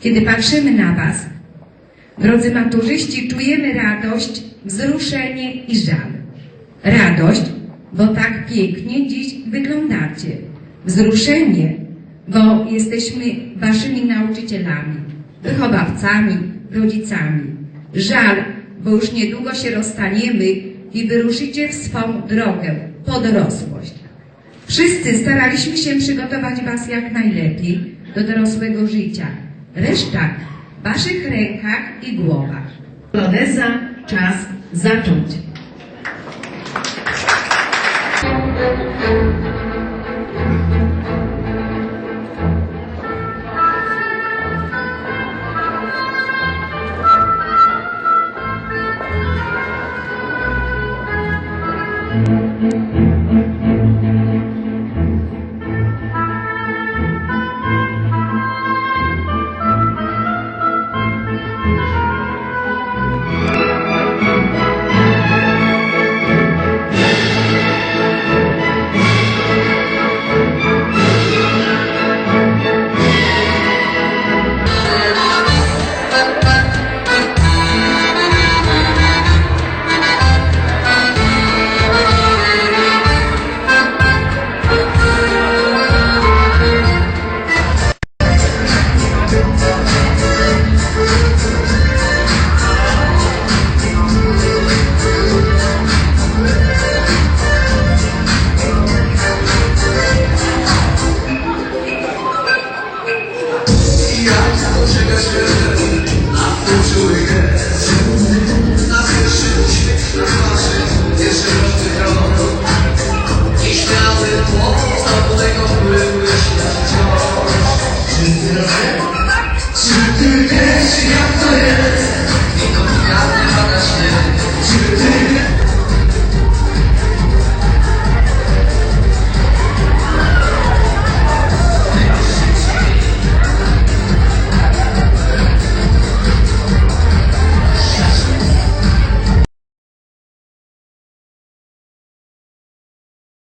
kiedy patrzymy na Was. Drodzy maturzyści, czujemy radość, wzruszenie i żal. Radość, bo tak pięknie dziś wyglądacie. Wzruszenie, bo jesteśmy Waszymi nauczycielami, wychowawcami, rodzicami. Żal, bo już niedługo się rozstaniemy i wyruszycie w swą drogę po dorosłość. Wszyscy staraliśmy się przygotować Was jak najlepiej do dorosłego życia. Reszta w Waszych rękach i głowach. Poloneza, czas zacząć.